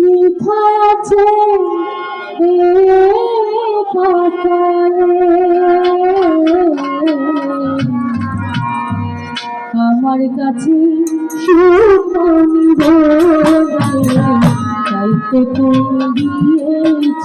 লিখা আছে এ পাতায় আমার কাছে সুখনি চাইতে তুমি দিয়েছ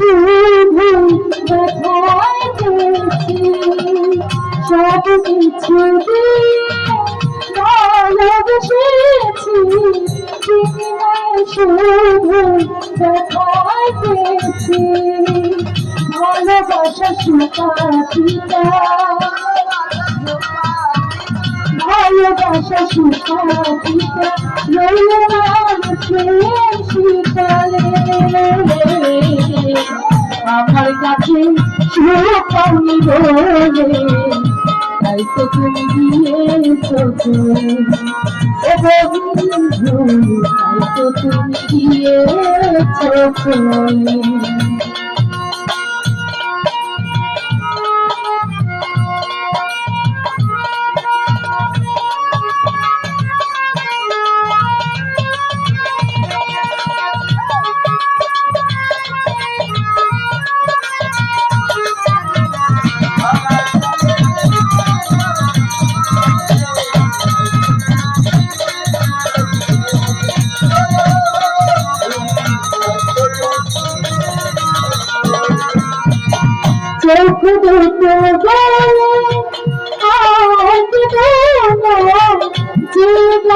শুধু ব্যথায় পেয়েছি সব কিছু ভালোবেসেছি শুধু ব্যথায় পেয়েছি ভালোবাসা সুপাতিটা আমার কাছে সুপানি বলে তাই তো তুমি দিয়েছ তাই তো তুমি দিয়েছ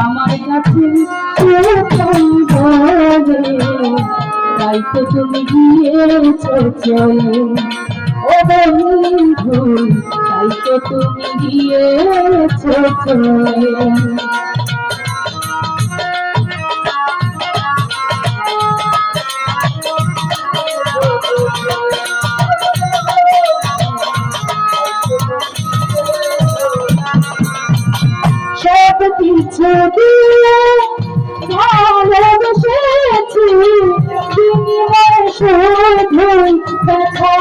আমার কাছে তাই তো তুমি গিয়েছো ও বন্ধু তুমি গিয়েছো কিছু দিয়ে ভালোবেসেছি তুমি শুধু ব্যথা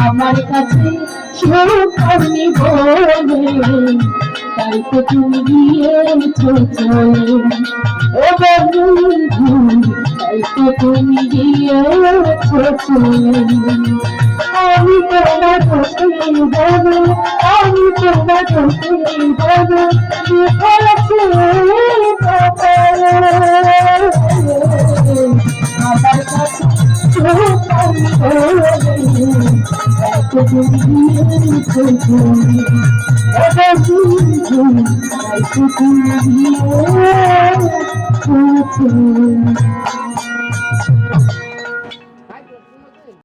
আমার কাছে সুখ আমি বলে তাই তো তুমি গিয়েছো চলে ও বন্ধু তো তুমি আমি তোমার কাছে বলে আমি তোমার কাছে বলে আমার